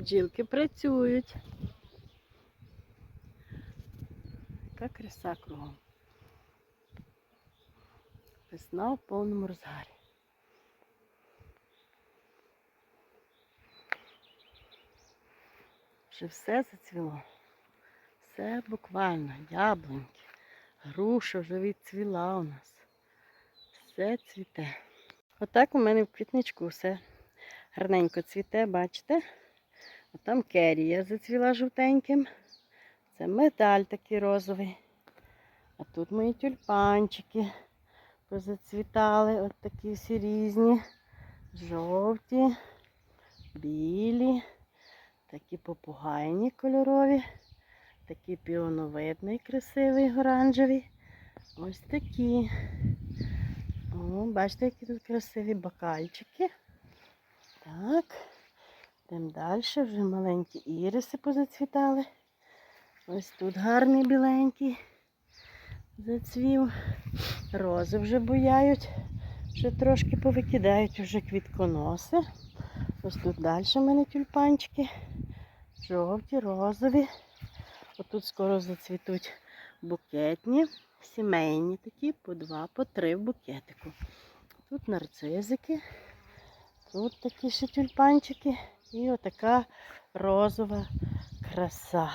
Бджілки працюють. Яка краса кругом. Весна в повному розгарі. Вже все зацвіло. Все буквально, яблуньки, груша вже відцвіла у нас. Все цвіте. Отак у мене в квітничку все гарненько цвіте, бачите? А там керія зацвіла жовтеньким. Це медаль такий розовий. А тут мої тюльпанчики позацвітали. От такі всі різні. Жовті, білі, такі попугайні кольорові, такий піоновидний, красивий, оранжевий. Ось такі. О, бачите, які тут красиві бакальчики. Так. Йдемо далі, вже маленькі іриси позацвітали. Ось тут гарний біленький зацвів. Рози вже буяють, вже трошки повикидають вже квітконоси. Ось тут далі в мене тюльпанчики. Жовті, розові. Отут скоро зацвітуть букетні, сімейні такі, по два, по три в букетику. Тут нарцизики, тут такі ще тюльпанчики і отака розова краса.